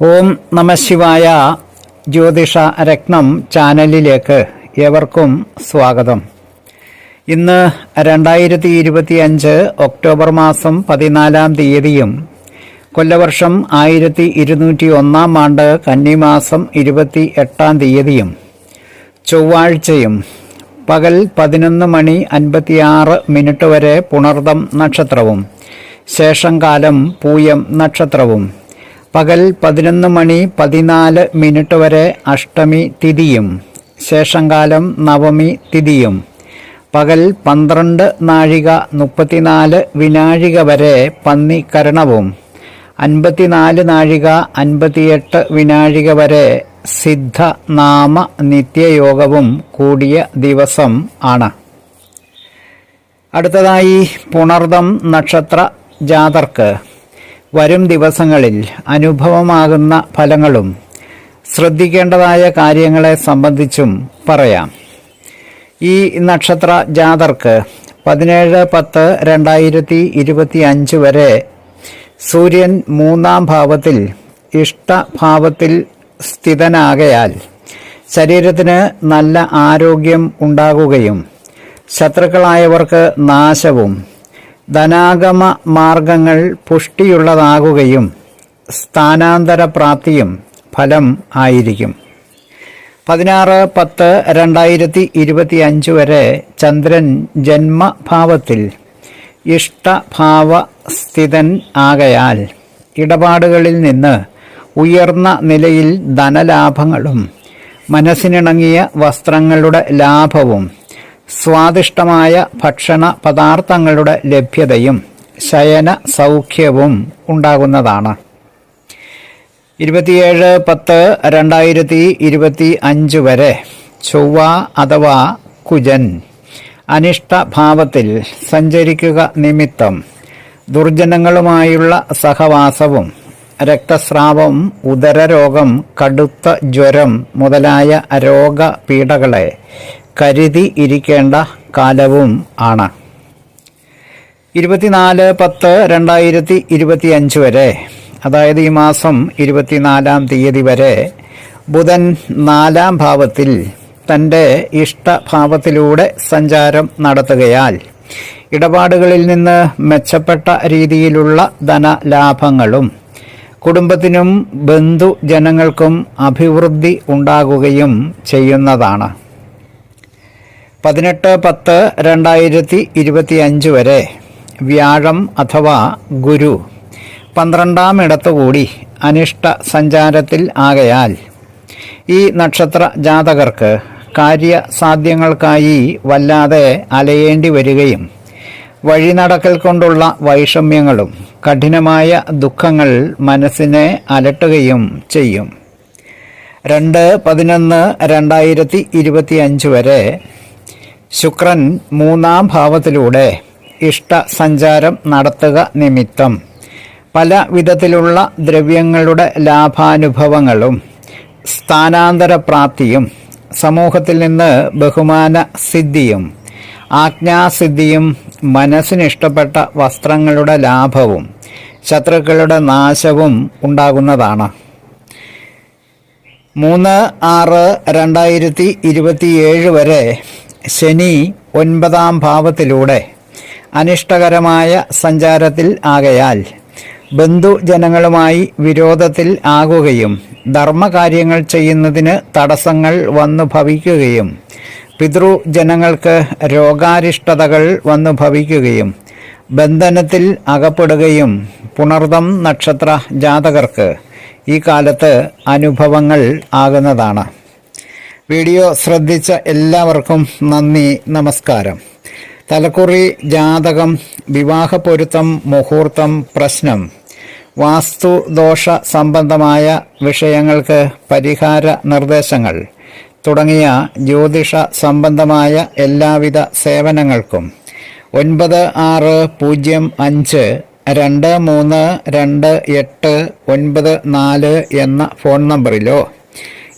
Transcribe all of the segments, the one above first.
ഓം നമശിവായ ജ്യോതിഷ രത്നം ചാനലിലേക്ക് ഏവർക്കും സ്വാഗതം. ഇന്ന് രണ്ടായിരത്തി ഇരുപത്തി അഞ്ച് ഒക്ടോബർ മാസം പതിനാലാം തീയതിയും കൊല്ലവർഷം ആയിരത്തി ഇരുന്നൂറ്റി ഒന്നാം ആണ്ട് കന്നിമാസം ഇരുപത്തി എട്ടാം തീയതിയും ചൊവ്വാഴ്ചയും പകൽ പതിനൊന്ന് മണി അൻപത്തിയാറ് മിനിറ്റ് വരെ പുണർദം നക്ഷത്രവും ശേഷം കാലം പൂയം നക്ഷത്രവും പകൽ പതിനൊന്ന് മണി പതിനാല് മിനിറ്റ് വരെ അഷ്ടമി തിഥിയും ശേഷം കാലം നവമി തിഥിയും. പകൽ പന്ത്രണ്ട് നാഴിക മുപ്പത്തിനാല് വിനാഴിക വരെ പന്നി പന്നിക്കരണവും അൻപത്തിനാല് നാഴിക അൻപത്തിയെട്ട് വിനാഴിക വരെ സിദ്ധനാമ നിത്യയോഗവും കൂടിയ ദിവസം ആണ്. അടുത്തതായി പുണർദം നക്ഷത്ര ജാതർക്ക്. വരും ദിവസങ്ങളിൽ അനുഭവമാകുന്ന ഫലങ്ങളും ശ്രദ്ധിക്കേണ്ടതായ കാര്യങ്ങളെ സംബന്ധിച്ചും പറയാം. ഈ നക്ഷത്ര ജാതർക്ക് പതിനേഴ് പത്ത് രണ്ടായിരത്തി ഇരുപത്തി അഞ്ച് വരെ സൂര്യൻ മൂന്നാം ഭാവത്തിൽ ഇഷ്ടഭാവത്തിൽ സ്ഥിതനാകയാൽ ശരീരത്തിന് നല്ല ആരോഗ്യം ഉണ്ടാകുകയും ശത്രുക്കളായവർക്ക് നാശവും ധനാഗമ മാർഗങ്ങൾ പുഷ്ടിയുള്ളതാകുകയും സ്ഥാനാന്തര പ്രാപ്തിയും ഫലം ആയിരിക്കും. പതിനാറ് പത്ത് രണ്ടായിരത്തി ഇരുപത്തി അഞ്ച് വരെ ചന്ദ്രൻ ജന്മഭാവത്തിൽ ഇഷ്ടഭാവ സ്ഥിതൻ ആകയാൽ ഇടപാടുകളിൽ നിന്ന് ഉയർന്ന നിലയിൽ ധനലാഭങ്ങളും മനസ്സിനിണങ്ങിയ വസ്ത്രങ്ങളുടെ ലാഭവും സ്വാദിഷ്ടമായ ഭക്ഷണ പദാർത്ഥങ്ങളുടെ ലഭ്യതയും ശയന സൗഖ്യവും ഉണ്ടാകുന്നതാണ്. ഇരുപത്തിയേഴ് പത്ത് രണ്ടായിരത്തി ഇരുപത്തി അഞ്ച് വരെ ചൊവ്വ അഥവാ കുജൻ അനിഷ്ടഭാവത്തിൽ സഞ്ചരിക്കുക നിമിത്തം ദുർജനങ്ങളുമായുള്ള സഹവാസവും രക്തസ്രാവം ഉദരരോഗം കടുത്ത ജ്വരം മുതലായ രോഗപീഠകളെ കരുതി ഇരിക്കേണ്ട കാലവും ആണ്. ഇരുപത്തിനാല് പത്ത് രണ്ടായിരത്തി ഇരുപത്തി അഞ്ച് വരെ അതായത് ഈ മാസം ഇരുപത്തിനാലാം തീയതി വരെ ബുധൻ നാലാം ഭാവത്തിൽ തന്റെ ഇഷ്ടഭാവത്തിലൂടെ സഞ്ചാരം നടത്തുകയാൽ ഇടപാടുകളിൽ നിന്ന് മെച്ചപ്പെട്ട രീതിയിലുള്ള ധനലാഭങ്ങളും കുടുംബത്തിനും ബന്ധുജനങ്ങൾക്കും അഭിവൃദ്ധി ഉണ്ടാകുകയും ചെയ്യുന്നതാണ്. പതിനെട്ട് പത്ത് രണ്ടായിരത്തി ഇരുപത്തി അഞ്ച് വരെ വ്യാഴം അഥവാ ഗുരു പന്ത്രണ്ടാം ഇടത്തുകൂടി അനിഷ്ട സഞ്ചാരത്തിൽ ആകയാൽ ഈ നക്ഷത്ര ജാതകർക്ക് കാര്യസാധ്യങ്ങൾക്കായി വല്ലാതെ അലയേണ്ടി വരികയും വഴിനടക്കൽ കൊണ്ടുള്ള വൈഷമ്യങ്ങളും കഠിനമായ ദുഃഖങ്ങൾ മനസ്സിനെ അലട്ടുകയും ചെയ്യും. രണ്ട് പതിനൊന്ന് രണ്ടായിരത്തി ഇരുപത്തി അഞ്ച് വരെ ശുക്രൻ മൂന്നാം ഭാവത്തിലൂടെ ഇഷ്ട സഞ്ചാരം നടത്തുക നിമിത്തം. പല വിധത്തിലുള്ള ദ്രവ്യങ്ങളുടെ ലാഭാനുഭവങ്ങളും സ്ഥാനാന്തര പ്രാപ്തിയും സമൂഹത്തിൽ നിന്ന് ബഹുമാന സിദ്ധിയും ആജ്ഞാസിദ്ധിയും മനസ്സിനിഷ്ടപ്പെട്ട വസ്ത്രങ്ങളുടെ ലാഭവും ശത്രുക്കളുടെ നാശവും ഉണ്ടാകുന്നതാണ്. മൂന്ന് ആറ് രണ്ടായിരത്തി ഇരുപത്തിയേഴ് വരെ ശനി ഒൻപതാം ഭാവത്തിലൂടെ അനിഷ്ടകരമായ സഞ്ചാരത്തിൽ ആകയാൽ ബന്ധുജനങ്ങളുമായി വിരോധത്തിൽ ആകുകയും ധർമ്മകാര്യങ്ങൾ ചെയ്യുന്നതിന് തടസ്സങ്ങൾ വന്നു ഭവിക്കുകയും പിതൃജനങ്ങൾക്ക് രോഗാരിഷ്ടതകൾ വന്നു ഭവിക്കുകയും ബന്ധനത്തിൽ അകപ്പെടുകയും പുണർദം നക്ഷത്ര ജാതകർക്ക് ഈ കാലത്ത് അനുഭവങ്ങൾ ആകുന്നതാണ്. വീഡിയോ ശ്രദ്ധിച്ച എല്ലാവർക്കും നന്ദി നമസ്കാരം. തലക്കുറി ജാതകം വിവാഹപ്പൊരുത്തം മുഹൂർത്തം പ്രശ്നം. വാസ്തുദോഷ സംബന്ധമായ വിഷയങ്ങൾക്ക് പരിഹാര നിർദ്ദേശങ്ങൾ. തുടങ്ങിയ ജ്യോതിഷ സംബന്ധമായ എല്ലാവിധ സേവനങ്ങൾക്കും. ഒൻപത് ആറ് പൂജ്യം അഞ്ച് രണ്ട് മൂന്ന് രണ്ട് എട്ട് ഒൻപത് നാല് എന്ന ഫോൺ നമ്പറിലോ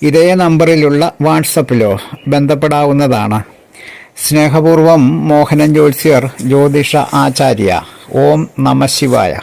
ഇതേ നമ്പറിലുള്ള വാട്സപ്പിലോ ബന്ധപ്പെടാവുന്നതാണ്. സ്നേഹപൂർവം മോഹനൻ ജോത്സ്യർ ജ്യോതിഷ ആചാര്യ. ഓം നമ ശിവായ.